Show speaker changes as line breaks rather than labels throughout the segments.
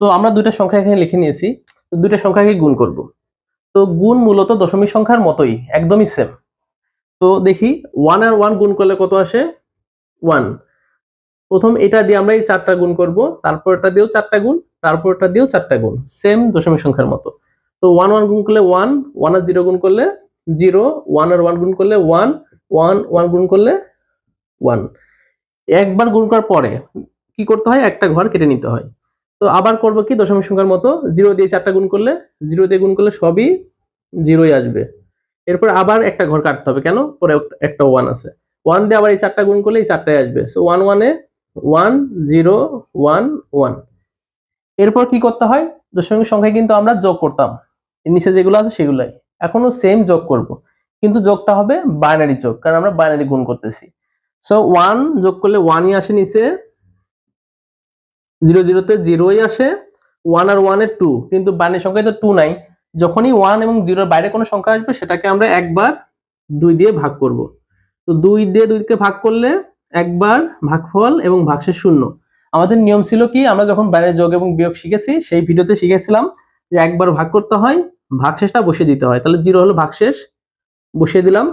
তো আমরা দুইটা সংখ্যা এখানে লিখে নিয়েছি, তো দুইটা সংখ্যাকে গুণ করব। তো গুণ মূলত দশমিক সংখ্যার মতোই, একদমই সেম তো দেখি ওয়ান আর ওয়ান গুণ করলে কত আসে? ওয়ান প্রথম এটা দিয়ে আমরা এই চারটা গুণ করব তারপর এটা দিয়েও চারটা গুণ তারপর এটা দিয়েও চারটা গুণ। সেম দশমিক সংখ্যার মতো। তো ওয়ান ওয়ান গুণ করলে ওয়ান ওয়ান আর জিরো গুণ করলে জিরো ওয়ান আর ওয়ান গুণ করলে ওয়ান ওয়ান ওয়ান গুণ করলে ওয়ান একবার গুণ করার পরে কি করতে হয়? একটা ঘর কেটে নিতে হয়। তো আবার করব কি? দশমিক সংখ্যার মতো জিরো দিয়ে চারটা গুণ করলে, জিরো দিয়ে গুণ করলে সবই জিরোই আসবে। এরপর আবার একটা ঘর কাটতে হবে কেন? পরে একটা- ওয়ান আছে। ওয়ান দিয়ে আবার এই চারটা গুণ করলে এই চারটাই আসবে। সো ওয়ান ওয়ানে ওয়ান জিরো ওয়ান ওয়ান এরপর কি করতে হয়? দশমিক সংখ্যায় কিন্তু আমরা যোগ করতাম। নিচে যেগুলো আছে সেগুলাই। এখনও সেম যোগ করব। কিন্তু যোগটা হবে বাইনারি যোগ, কারণ আমরা বাইনারি গুণ করতেছি। সো ওয়ান যোগ করলে ওয়ানই আসে নিচে। জিরো জিরোতে জিরোই আসে ওয়ান আর ওয়ানের টু কিন্তু বাইনারি সংখ্যায় তো টু নাই। যখনই ওয়ান এবং জিরোর বাইরে কোনো সংখ্যা আসবে, সেটাকে আমরা একবার দুই দিয়ে ভাগ করব। তো দুই দিয়ে দুইকে ভাগ করলে একবার ভাগফল এবং ভাগশেষ শূন্য। আমাদের নিয়ম ছিল কি, আমরা যখন বাইরের যোগ এবং বিয়োগ শিখেছি, সেই ভিডিওতে শিখেছিলাম যে একবার ভাগ করতে হয়, ভাগশেষটা বসিয়ে দিতে হয়। তাহলে জিরো হলো ভাগশেষ, বসিয়ে দিলাম,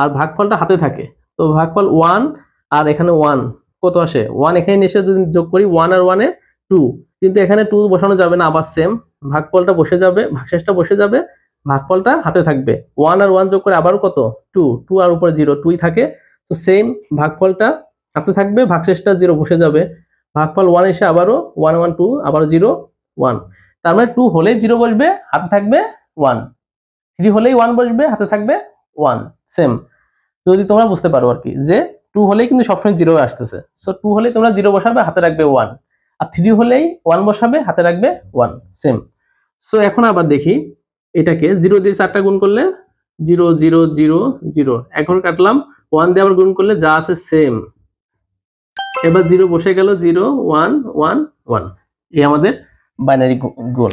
আর ভাগফলটা হাতে থাকে। তো ভাগফল ওয়ান আর এখানে ওয়ান কত আসে? ওয়ান এখানে এসে যদি যোগ করি ওয়ান আর ওয়ানে টু কিন্তু এখানে টু বসানো যাবে না, আবার সেম ভাগফলটা বসে যাবে, ভাগশেষটা বসে যাবে, ভাগফলটা হাতে থাকবে। ওয়ান আর ওয়ান যোগ করে আবারও কত? টু টু আর উপরে জিরো টুই থাকে। তো সেম ভাগফলটা হাতে থাকবে, ভাগশেষটা জিরো বসে যাবে। ভাগফল ওয়ান এসে আবারও ওয়ান ওয়ান টু আবারও জিরো ওয়ান তার মানে টু হলেই জিরো বসবে, হাতে থাকবে ওয়ান থ্রি হলেই ওয়ান বসবে, হাতে থাকবে ওয়ান সেম যদি তোমরা বুঝতে পারো আর কি, যে টু হলেই কিন্তু সবসময় জিরো আসতেছে। সো টু হলেই তোমরা জিরো বসাবে, হাতে রাখবে ওয়ান আর থ্রি হলেই ওয়ান বসাবে, হাতে রাখবে ওয়ান সেম সো এখন আবার দেখি, এটাকে জিরো দিয়ে চারটা গুণ করলে জিরো জিরো জিরো জিরো এখন কাটলাম ওয়ান দিয়ে আবার গুণ করলে যা আছে সেম এবার জিরো বসে গেল জিরো ওয়ান ওয়ান ওয়ান এই আমাদের বাইনারি গুণ।